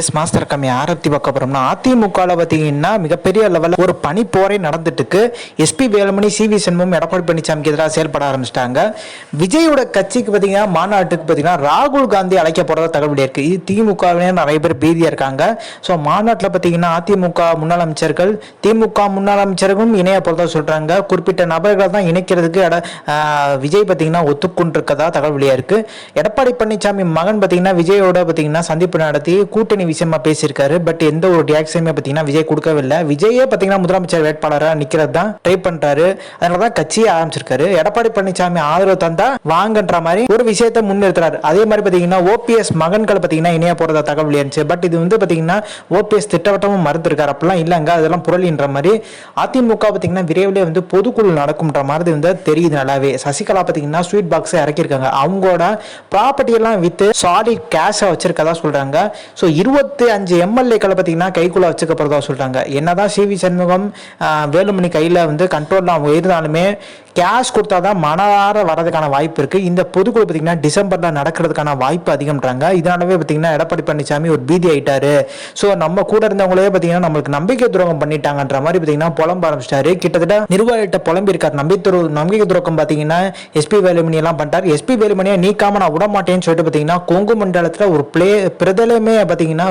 Yes master கம்மி ஆரத்தி பார்க்க போறோம்னா அதிமுகவில் பார்த்தீங்கன்னா மிகப்பெரிய லெவலில் ஒரு பனி போரே நடந்துட்டு இருக்கு SP Velumani C V Shanmugam Edappadi பழனிசாமிக்கு எதிராக செயல்பட ஆரம்பிச்சிட்டாங்க. விஜயோட கட்சிக்கு பார்த்தீங்கன்னா மாநாட்டுக்கு பார்த்தீங்கன்னா ராகுல் காந்தி அழைக்க போறதா தகவல் இருக்கு. இது திமுகவிலே நிறைய பேர் பீதியாக இருக்காங்க. ஸோ மாநாட்டில் பார்த்தீங்கன்னா அதிமுக முன்னாள் அமைச்சர்கள் திமுக முன்னாள் அமைச்சர்களும் இணைய போறதா சொல்றாங்க. குறிப்பிட்ட நபர்கள் தான் இணைக்கிறதுக்கு எட விஜய் பார்த்தீங்கன்னா ஒத்துக்கொண்டிருக்கதா தகவல் இருக்கு. எடப்பாடி பழனிசாமி மகன் பார்த்தீங்கன்னா விஜயோட பார்த்தீங்கன்னா சந்திப்பு நடத்தி கூட்டணி விஷயமா பேசியிருக்காரு. பட் எந்த ஒரு ரியாக்ஷனுமே பார்த்தீங்கன்னா விஜய் கொடுக்கவில்லை. விஜயே பார்த்தீங்கன்னா முதலமைச்சர் வேட்பாளராக நிற்கிறது தான் ட்ரை பண்றாரு. அதனால தான் கட்சியை ஆரம்பிச்சிருக்காரு. எடப்பாடி பழனிசாமி ஆதரவு தந்தா வாங்கன்ற மாதிரி ஒரு விஷயத்தை முன்னிறுத்துறாரு. அதே மாதிரி பார்த்தீங்கன்னா ஓபிஎஸ் மகன்கள் பார்த்தீங்கன்னா இணைய போறதா தகவல் இருந்துச்சு பட் இது வந்து பார்த்தீங்கன்னா ஓபிஎஸ் திட்டவட்டமும் மறுத்திருக்காரு. அப்படிலாம் இல்லைங்க அதெல்லாம் புரளின்ற மாதிரி அதிமுக பார்த்தீங்கன்னா விரைவில் வந்து பொதுக்குழு நடக்கும்ன்ற மாதிரி வந்து தெரியுது நல்லாவே. சசிகலா பார்த்தீங்கன்னா ஸ்வீட் பாக்ஸை இறக்கியிருக்காங்க. அவங்களோட ப்ராப்பர்ட்டி எல்லாம் வித்து சாலிட் கேஷை வச்சிருக்கதா சொல்றாங்க. ஸோ இருபத்தி அஞ்சு எம்எல்ஏக்களை பார்த்தீங்கன்னா கைக்குள்ள வச்சுக்க போறதா சொல்றாங்க என்னதான் சி வி சண்முகம் வேலுமணி கையில் வந்து கண்ட்ரோலில் அவங்க இருந்தாலுமே கேஷ் கொடுத்தா தான் மனதார வரதுக்கான வாய்ப்பு இருக்கு. இந்த பொதுக்குழு பார்த்தீங்கன்னா டிசம்பர்ல நடக்கிறதுக்கான வாய்ப்பு அதிகம்ன்றாங்க. இதனாலவே பார்த்தீங்கன்னா எடப்பாடி பழனிசாமி ஒரு பீதி ஆயிட்டாரு. ஸோ நம்ம கூட இருந்தவங்களே பார்த்தீங்கன்னா நம்மளுக்கு நம்பிக்கை துரோகம் பண்ணிட்டாங்கன்ற மாதிரி பார்த்தீங்கன்னா புலம்ப ஆரம்பிச்சிட்டாரு. கிட்டத்தட்ட நிர்வாகிட்ட புலம்பி இருக்கார் நம்பி துரோ நம்பிக்கை துரோகம் பார்த்தீங்கன்னா எஸ்பி வேலுமணி எல்லாம் பண்ணிட்டார். எஸ்பி வேலுமணியை நீக்காம நான் விட மாட்டேன்னு சொல்லிட்டு பார்த்தீங்கன்னா கொங்கு மண்டலத்தில் ஒரு பிளே பிரதலமே பார்த்தீங்கன்னா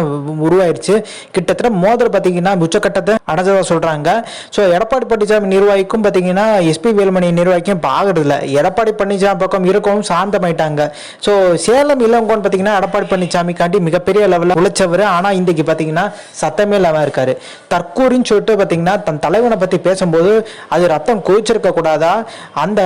உருவாயிருச்சு. கிட்டத்தட்ட மோதல் பார்த்தீங்கன்னா உச்சக்கட்டத்தை அடைஞ்சதாக சொல்கிறாங்க ஸோ எடப்பாடி பழனிசாமி நிர்வாகிக்கும் பார்த்தீங்கன்னா எஸ்பி வேலுமணி நிர்வாகிக்கும் இப்போ ஆகுறதில்ல எடப்பாடி பழனிசாமி பக்கம் இருக்கவும் சாந்தமாயிட்டாங்க. ஸோ சேலம் இளங்கோன் பார்த்தீங்கன்னா எடப்பாடி பழனிசாமிக்காண்டி மிகப்பெரிய லெவலில் உழைச்சவர். ஆனால் இன்றைக்கு பார்த்தீங்கன்னா சத்தமே இல்லாமல் இருக்காரு. தற்கூரின்னு சொல்லிட்டு பார்த்தீங்கன்னா தன் தலைவனை பற்றி பேசும்போது அது ரத்தம் குவிச்சிருக்க கூடாதா? அந்த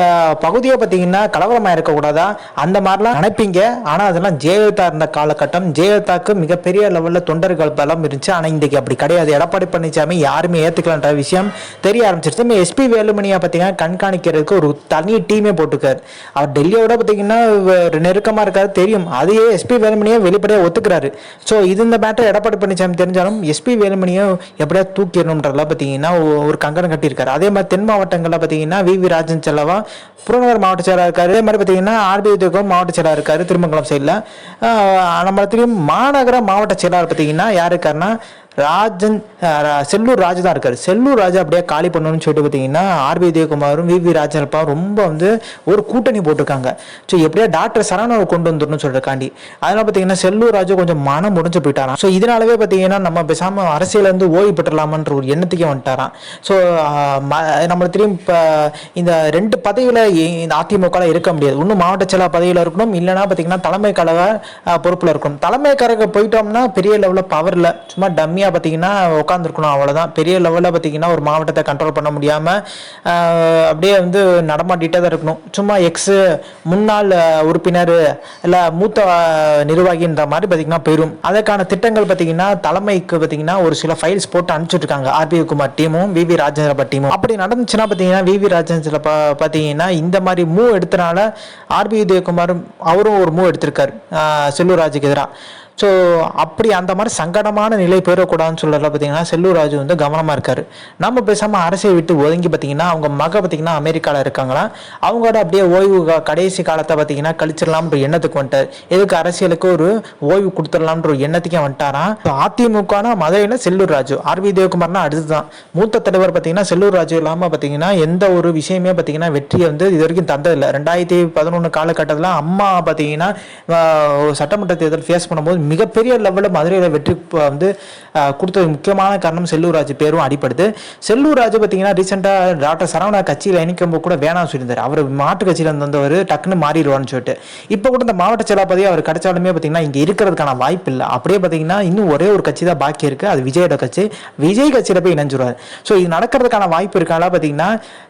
பகுதியை பார்த்தீங்கன்னா கலவரமாக இருக்கக்கூடாதா அந்த மாதிரிலாம் நினைப்பீங்க. ஆனால் அதெல்லாம் ஜெயலலிதா இருந்த காலகட்டம். ஜெயலலிதாவுக்கு மிகப்பெரிய லெவலில் தொண்டர்கள் பலம் இருந்துச்சு. ஆனால் இன்றைக்கு அப்படி கிடையாது. எடப்பாடி பழனிசாமி யாருமே ஏற்றுக்கலன்ற விஷயம் தெரிய ஆரம்பிச்சிருச்சு. எஸ்பி வேலுமணியை பார்த்தீங்கன்னா கண்காணிக்கிற கண்காணிக்கிறதுக்கு ஒரு தனி டீமே போட்டுக்காரு அவர் டெல்லியோட பார்த்தீங்கன்னா நெருக்கமாக நெருக்கமா இருக்காரு. தெரியும். அதையே எஸ்பி வேலுமணியை வெளிப்படையாக ஒத்துக்கிறாரு. ஸோ இது இந்த மேட்டர் எடப்பாடி பழனிசாமி தெரிஞ்சாலும் எஸ்பி வேலுமணியை எப்படியா தூக்கிடணுன்றதெல்லாம் பார்த்தீங்கன்னா ஒரு கங்கணம் கட்டியிருக்காரு. அதே மாதிரி தென் மாவட்டங்களில் பார்த்தீங்கன்னா வி. வி. ராஜன் செல்லவா புறநகர் மாவட்ட செயலாக இருக்காரு. அதே மாதிரி பார்த்தீங்கன்னா ஆர்பிஐ துக்கம் மாவட்ட செயலாக இருக்காரு திருமங்கலம் சைடில் நம்ம தெரியும் மாநகர மாவட்ட செயலாளர் பார்த்தீங்கன்னா யார் இருக்காருன்னா ராஜன் செல்லூர் ராஜா தான் இருக்காரு. செல்லூர் ராஜா அப்படியே காலி பண்ணணும்னு சொல்லிட்டு பார்த்தீங்கன்னா ஆர்பி உதயகுமாரும் வி. வி. ராஜனப்பா ரொம்ப வந்து ஒரு கூட்டணி போட்டிருக்காங்க. ஸோ எப்படியா டாக்டர் சரணாவை கொண்டு வந்துடணும்னு சொல்கிறக்காண்டி அதனால பார்த்தீங்கன்னா செல்லூர் ராஜா கொஞ்சம் மனம் முடிஞ்சு போயிட்டாராம். ஸோ இதனாலவே பார்த்தீங்கன்னா நம்ம பேசாம அரசியலேருந்து ஓய்வு பெற்றலாமன்ற ஒரு எண்ணத்துக்கே வந்துட்டாராம். ஸோ நம்மளுக்கு தெரியும் இப்போ இந்த ரெண்டு பதவியில் இந்த அதிமுக இருக்க முடியாது. இன்னும் மாவட்ட செயலாளர் பதவியில் இருக்கணும். இல்லைன்னா பார்த்தீங்கன்னா தலைமை கழக பொறுப்பில் இருக்கணும். தலைமை கழக போயிட்டோம்னா பெரிய லெவலில் பவரில் சும்மா டம்மியாக பார்த்தீங்கன்னா உட்காந்துருக்கணும் அவ்வளோதான் பெரிய லெவலில் பார்த்தீங்கன்னா ஒரு மாவட்டத்தை கண்ட்ரோல் பண்ண முடியாமல் அப்படியே வந்து நடமாட்டிகிட்டே தான் இருக்கணும். சும்மா எக்ஸு முன்னாள் உறுப்பினர் இல்லை மூத்த நிர்வாகின்ற மாதிரி பார்த்தீங்கன்னா பெரும் அதற்கான திட்டங்கள் பார்த்தீங்கன்னா தலைமைக்கு பார்த்தீங்கன்னா ஒரு சில ஃபைல்ஸ் போட்டு அனுப்பிச்சுட்ருக்காங்க ஆர்பிஐ குமார் டீமும் விவி ராஜேந்திரப்பா டீமும். அப்படி நடந்துச்சுன்னா பார்த்தீங்கன்னா விவி வி ராஜேந்திர பார்த்தீங்கன்னா இந்த மாதிரி மூவ் எடுத்தனால ஆர்பி உதயகுமாரும் அவரும் ஒரு மூவ் எடுத்திருக்காரு. செல்லூர் ராஜுக்கு எதிராக ஸோ அப்படி அந்த மாதிரி சங்கடமான நிலை போயிடக்கூடாதுன்னு சொல்கிறத பார்த்தீங்கன்னா செல்லூர் ராஜு வந்து கவனமாக இருக்கார். நம்ம பேசாமல் அரசை விட்டு ஒதுங்கி பார்த்தீங்கன்னா அவங்க மக பார்த்தீங்கன்னா அமெரிக்காவில் இருக்காங்களா? அவங்களோட அப்படியே ஓய்வு கடைசி காலத்தை பார்த்தீங்கன்னா கழிச்சிடலாம்ன்ற எண்ணத்துக்கு வந்துட்டார். எதுக்கு அரசியலுக்கு ஒரு ஓய்வு கொடுத்துடலாம்ன்ற ஒரு எண்ணத்துக்கே வந்துட்டாராம் அதிமுகனா மதுரையில் செல்லூர் ராஜு. ஆர்வி தேவகுமார்னா அடுத்துதான் மூத்த தலைவர் பார்த்தீங்கன்னா செல்லூர் ராஜு இல்லாமல் பார்த்தீங்கன்னா எந்த ஒரு விஷயமே பார்த்தீங்கன்னா வெற்றியை வந்து இது வரைக்கும் தந்ததில்லை. ரெண்டாயிரத்தி பதினொன்று காலகட்டத்தில் அம்மா பார்த்தீங்கன்னா சட்டமன்ற தேர்தல் ஃபேஸ் பண்ணும்போது மிகப்பெரிய லெவலில் மதுரையில் வெற்றி வந்து கொடுத்த கொடுத்ததுக்கு முக்கியமான காரணம் செல்லூர் ராஜு பேரும் அடிப்படுது செல்லூர் ராஜு பார்த்தீங்கன்னா ரீசெண்டாக டாக்டர் சரவணா கட்சியில் இணைக்கும்போது கூட வேணாம்னு சொல்லியிருந்தார். அவர் மாட்டு கட்சியில் வந்தவர் டக்குன்னு மாறிடுவான்னு சொல்லிட்டு. இப்போ கூட இந்த மாவட்ட செயலாபதி அவர் கிடைச்சாலுமே பார்த்தீங்கன்னா இங்கே இருக்கிறதுக்கான வாய்ப்பு இல்லை. அப்படியே பார்த்தீங்கன்னா இன்னும் ஒரே ஒரு கட்சி தான் பாக்கி இருக்குது அது விஜயோட கட்சி. விஜய் கட்சியில் போய் இணைஞ்சிருவார். ஸோ இது நடக்கிறதுக்கான வாய்ப்பு இருக்கால பார்த்தீங்கன்னா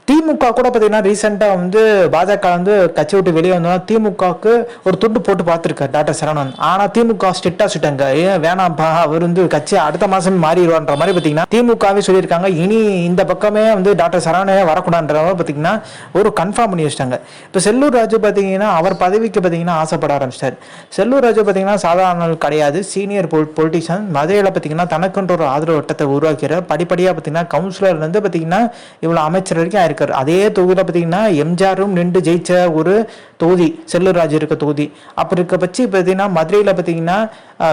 திமுக கூட பார்த்தீங்கன்னா ரீசெண்டாக வந்து பாஜக வந்து கட்சி விட்டு வெளியே வந்தோம்னா திமுகவுக்கு ஒரு துண்டு போட்டு பார்த்துருக்காரு டாக்டர் சரவணன். ஆனால் திமுக திட்டா சுட்டாங்க ஏன் வேணாம்ப்பா அவர் வந்து கட்சி அடுத்த மாதம் மாறிடுவான்ற மாதிரி பார்த்தீங்கன்னா திமுகவே சொல்லியிருக்காங்க. இனி இந்த பக்கமே வந்து டாக்டர் சரவணனே வரக்கூடாதுன்ற மாதிரி பார்த்தீங்கன்னா ஒரு கன்ஃபார்ம் பண்ணி வச்சிட்டாங்க. இப்போ செல்லூர் ராஜு பார்த்தீங்கன்னா அவர் பதவிக்கு பார்த்தீங்கன்னா ஆசைப்பட ஆரம்பிச்சிட்டார். செல்லூர் ராஜு பார்த்தீங்கன்னா சாதாரண கிடையாது. சீனியர் பொல் பொலிட்டிஷியன் மதுரையில் பார்த்தீங்கன்னா தனக்குன்ற ஒரு ஆதரவு வட்டத்தை உருவாக்கிறார் படிப்படியாக பார்த்தீங்கன்னா கவுன்சிலர்லேருந்து பார்த்தீங்கன்னா இவ்வளோ அமைச்சர் வரைக்கும் ஆயிருக்காரு. அதே தொகுதியில் பார்த்தீங்கன்னா எம்ஜிஆரும் நின்று ஜெயிச்ச ஒரு தொகுதி செல்லூர் ராஜு இருக்க தொகுதி அப்படி இருக்க பட்சி பார்த்தீங்கன்னா மதுரையில் பார்த்தீங்கன்னா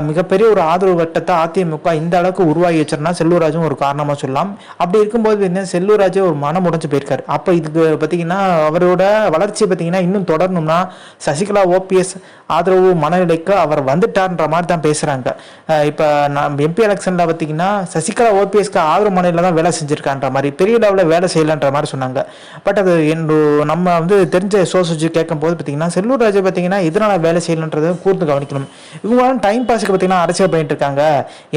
மிகப்பெரிய ஒரு ஆதரவு வட்டத்தை அதிமுக இந்த அளவுக்கு உருவாகி வச்சிருந்தா செல்லூராஜும் ஒரு காரணமாக சொல்லலாம். அப்படி இருக்கும்போது என்ன செல்லூர் ஒரு மனம் உடைஞ்சு போயிருக்காரு. அப்போ இதுக்கு பார்த்தீங்கன்னா அவரோட வளர்ச்சி பார்த்தீங்கன்னா இன்னும் தொடரணும்னா சசிகலா ஓபிஎஸ் ஆதரவு மனநிலைக்கு அவர் வந்துட்டார்ன்ற மாதிரி தான் பேசுகிறாங்க இப்போ நம்ம எம்பி எலெக்ஷனில் பார்த்தீங்கன்னா சசிகலா ஓபிஎஸ்க்கு ஆதரவு மனநிலையில் தான் வேலை செஞ்சுருக்கான்ற மாதிரி பெரிய லெவலில் வேலை செய்யலன்ற மாதிரி சொன்னாங்க. பட் அது என்று நம்ம வந்து தெரிஞ்ச சோர்ஸ் வச்சு கேட்கும்போது பார்த்தீங்கன்னா செல்லூர் ராஜா பார்த்தீங்கன்னா எதனால் வேலை செய்யலன்றதை கூர்ந்து கவனிக்கணும். இவங்க டைம் பாஸ் பாஸுக்கு பார்த்தீங்கன்னா அரசியல் பண்ணிட்டு இருக்காங்க.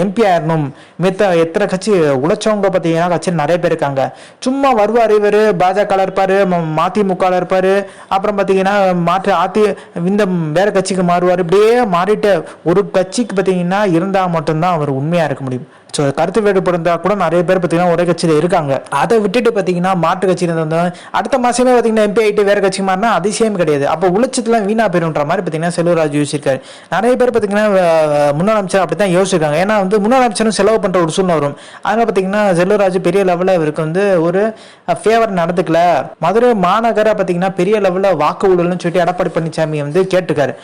எம்பி ஆயிரணும். மித்த எத்தனை கட்சி உழைச்சவங்க பார்த்தீங்கன்னா கட்சியில் நிறைய பேர் இருக்காங்க. சும்மா வருவார் இவர் பாஜக இருப்பார் மதிமுக இருப்பார். அப்புறம் பார்த்தீங்கன்னா மாற்று அதி இந்த வேற கட்சிக்கு மாறுவார். இப்படியே மாறிட்டு ஒரு கட்சிக்கு பார்த்தீங்கன்னா இருந்தால் மட்டும்தான் அவர் உண்மையாக இருக்க முடியும். ஸோ கருத்து வேறுபாடு இருந்தால் கூட நிறைய பேர் பார்த்தீங்கன்னா ஒரே கட்சியில் இருக்காங்க. அதை விட்டுட்டு பார்த்தீங்கன்னா மாற்று கட்சியில் இருந்து அடுத்த மாதமே பார்த்தீங்கன்னா எம்பி ஆகிட்டு வேறு கட்சி மாறினா அதிசயம் கிடையாது. அப்போ உழைச்சதுலாம் வீணா போயிருன்ற மாதிரி பார்த்தீங்கன்னா செல்வராஜ் யோசிச்சிருக்காரு. நிறைய பேர் பார்த்தீங்கன்னா முன்னாள் அமைச்சர் அப்படி தான் யோசிச்சிருக்காங்க. ஏன்னா வந்து முன்னாள் அமைச்சரும் செலவு பண்ணுற ஒரு சூழ்நிலை வரும். அதனால் பார்த்தீங்கன்னா செல்வராஜ் பெரிய லெவலில் இவருக்கு வந்து ஒரு ஃபேவர் நடந்துக்கல. மதுரை மாநகரை பார்த்தீங்கன்னா பெரிய லெவலில் வாக்கு ஊழல்னு சொல்லிட்டு எடப்பாடி பழனிசாமி வந்து கேட்டிருக்காரு.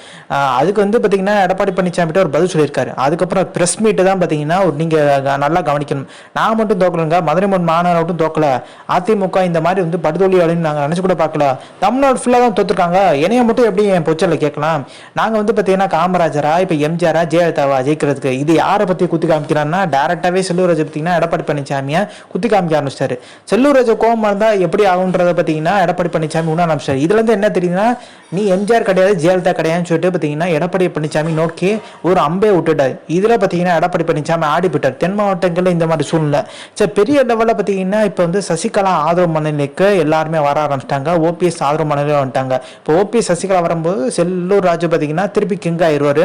அதுக்கு வந்து பார்த்தீங்கன்னா எடப்பாடி பழனிசாமிகிட்ட ஒரு பதில் சொல்லியிருக்காரு. அதுக்கப்புறம் ப்ரெஸ் மீட்டு தான் பார்த்தீங்கன்னா ஒரு நீங்கள் நல்லா கவனிக்கணும். நான் மட்டும் தோக்கலங்க மதுரை மண் மாநகரம் மட்டும் தோக்கல. அதிமுக இந்த மாதிரி வந்து படுதோலி அப்படின்னு நாங்கள் நினச்சி கூட பார்க்கல. தமிழ்நாடு ஃபுல்லாக தான் தோத்துருக்காங்க. என்னைய மட்டும் எப்படி என் பொச்சலில் கேட்கலாம்? நாங்கள் வந்து பார்த்தீங்கன்னா காமராஜரா இப்போ எம்ஜிஆரா ஜெயலலிதாவா ஜெயிக்கிறதுக்கு. இது யாரை பற்றி குத்தி காமிக்கிறான்னா டேரெக்டாகவே செல்லூராஜ் பார்த்தீங்கன்னா எடப்பாடி பழனிசாமியை குத்தி காமிக்க ஆரம்பிச்சிட்டாரு. செல்லூராஜ் கோபம் இருந்தால் எப்படி ஆகுன்றத பார்த்தீங்கன்னா எடப்பாடி பழனிசாமி உணர ஆரம்பிச்சார் இதுலேருந்து என்ன தெரியுதுன்னா நீ எம்ஜிஆர் கிடையாது ஜெயலலிதா கிடையாதுன்னு சொல்லிட்டு பார்த்தீங்கன்னா எடப்பாடி பழனிசாமி நோக்கி ஒரு அம்பே விட்டுட்டார். இதில் பார்த்தீங்கன்னா எடப்பாடி பழனிசாமி ஆடி போயிட்டார் தென் மாவட்டங்களில் இந்த மாதிரி சூழ்நிலை. சரி பெரிய லெவலில் பார்த்தீங்கன்னா இப்போ வந்து சசிகலா ஆதரவு மனநிலைக்கு எல்லாருமே வர ஆரம்பிச்சிட்டாங்க. ஓபிஎஸ் ஆதரவு மனநிலை வந்துட்டாங்க. இப்போ ஓபிஎஸ் சசிகலா வரும்போது செல்லூர் ராஜு பார்த்தீங்கன்னா திருப்பி கிங் ஆயிடுவார்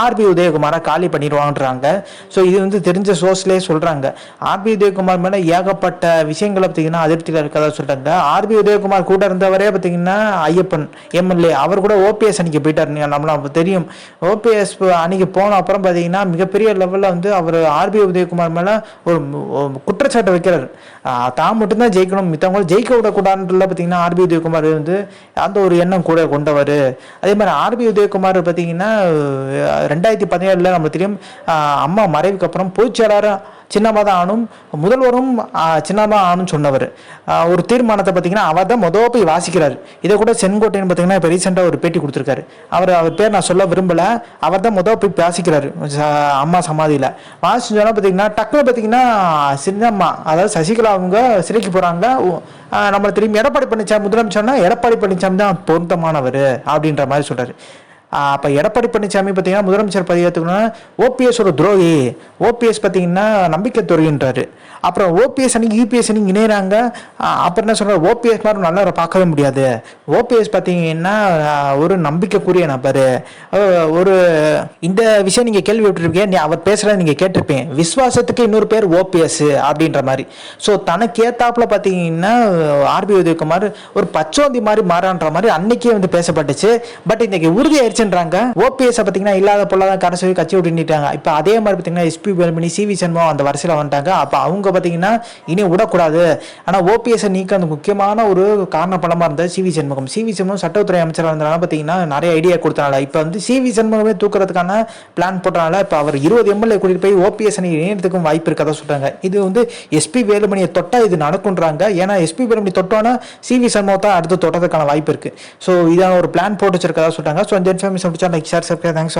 ஆர்பி உதயகுமாரை காலி பண்ணிடுவாங்கன்றாங்க. ஸோ இது வந்து தெரிஞ்ச சோர்ஸ்லேயே சொல்கிறாங்க ஆர்பி உதயகுமார் மேலே ஏகப்பட்ட விஷயங்களை பார்த்தீங்கன்னா அதிருப்தியில் இருக்கதா சொல்கிறாங்க ஆர்பி உதயகுமார் கூட இருந்தவரே பார்த்தீங்கன்னா ஐயப்பன் எம்எல்ஏ. அவர் கூட ஓபிஎஸ் அன்னைக்கு போயிட்டார் நீங்க நம்மளும் தெரியும். ஓபிஎஸ் அன்னைக்கு போன அப்புறம் பார்த்தீங்கன்னா மிகப்பெரிய லெவலில் வந்து அவர் ஆர்பி உதயகுமார் மேலே ஒரு குற்றச்சாட்டை வைக்கிறார். தான் மட்டும்தான் ஜெயிக்கணும் மித்தவங்களும் ஜெயிக்க விடக்கூடாதுல பார்த்தீங்கன்னா ஆர்பி உதயகுமார் வந்து அந்த ஒரு எண்ணம் கூட கொண்டவர். அதே மாதிரி ஆர்பி உதயகுமார் பார்த்தீங்கன்னா ரெண்டாயிரத்தி பதினேழில் நம்ம தெரியும் அம்மா மறைவுக்கு அப்புறம் பொதுச்செயலாளர் சின்னமாக தான் ஆனும் முதல்வரும் சின்னமாக ஆனும் சொன்னவர். ஒரு தீர்மானத்தை பார்த்தீங்கன்னா அவர் தான் மொதல் போய் வாசிக்கிறார். இதை கூட செங்கோட்டையன் பார்த்தீங்கன்னா இப்போ ரீசெண்டாக ஒரு பேட்டி கொடுத்துருக்காரு. அவர் அவர் பேர் நான் சொல்ல விரும்பலை. அவர் தான் மொதல் போய் வாசிக்கிறார் அம்மா சமாதியில். வாசிச்சு சொன்னால் பார்த்தீங்கன்னா டக்குனு பார்த்தீங்கன்னா சின்னம்மா அதாவது சசிகலா அவங்க சிறைக்கு போகிறாங்க நம்மளை திரும்பி எடப்பாடி பழனிசாமி முதலமைச்சர்னா எடப்பாடி பழனிசாமி தான் பொருத்தமானவர் அப்படின்ற மாதிரி சொல்கிறார் அப்போ எடப்பாடி பழனிசாமி பார்த்தீங்கன்னா முதலமைச்சர் பதவி ஏற்றுக்கணும்னா ஓபிஎஸ் ஒரு துரோகி. ஓபிஎஸ் பார்த்தீங்கன்னா நம்பிக்கை துறையின்றாரு அப்புறம் ஓபிஎஸ் அன்னைக்கு யூபிஎஸ் அன்னைக்கு இணையிறாங்க. அப்புறம் என்ன சொல்கிறார் ஓபிஎஸ் மாதிரி நல்லவரை பார்க்கவே முடியாது. ஓபிஎஸ் பார்த்தீங்கன்னா ஒரு நம்பிக்கைக்குரிய நபர். ஒரு இந்த விஷயம் நீங்கள் கேள்வி விட்டுருப்பீங்க நீ அவர் பேசுகிறத நீங்கள் கேட்டிருப்பேன் விஸ்வாசத்துக்கு இன்னொரு பேர் ஓபிஎஸ் அப்படின்ற மாதிரி. ஸோ தனக்கு ஏத்தாப்புல பார்த்தீங்கன்னா ஆர்பி உதயகுமார் ஒரு பச்சோந்தி மாதிரி மாறான்ற மாதிரி அன்னைக்கே வந்து பேசப்பட்டுச்சு. பட் இன்னைக்கு உறுதியாயிருச்சு ஆயிடுச்சுன்றாங்க. ஓபிஎஸ் பார்த்தீங்கன்னா இல்லாத பொல்லாத கரசவி கட்சி விட்டு நிட்டாங்க இப்போ அதே மாதிரி பார்த்தீங்கன்னா எஸ்பி வேலுமணி சிவி சண்முகம் அந்த வரிசையில் வந்துட்டாங்க. அப்போ அவங்க பார்த்தீங்கன்னா இனி விடக்கூடாது. ஆனால் ஓபிஎஸ் நீக்க அந்த முக்கியமான ஒரு காரண படமாக இருந்தது சிவி சண்முகம். சிவி சண்முகம் சட்டத்துறை அமைச்சராக இருந்தனால பார்த்தீங்கன்னா நிறைய ஐடியா கொடுத்தனால. இப்போ வந்து சிவி சண்முகமே தூக்குறதுக்கான பிளான் போட்டனால இப்போ அவர் இருபது எம்எல்ஏ கூட்டிட்டு போய் ஓபிஎஸ் அணி இணையத்துக்கும் வாய்ப்பு இருக்கதா சொல்றாங்க. இது வந்து எஸ்பி வேலுமணியை தொட்டா இது நடக்கும்ன்றாங்க. ஏன்னா எஸ்பி வேலுமணி தொட்டோன்னா சிவி தான் அடுத்து தொட்டதுக்கான வாய்ப்பு இருக்கு. ஸோ இதான ஒரு பிளான் போட்டு வச்சிருக்கதா சொல்றாங்க. ஸோ இந்த miss to like share subscribe thanks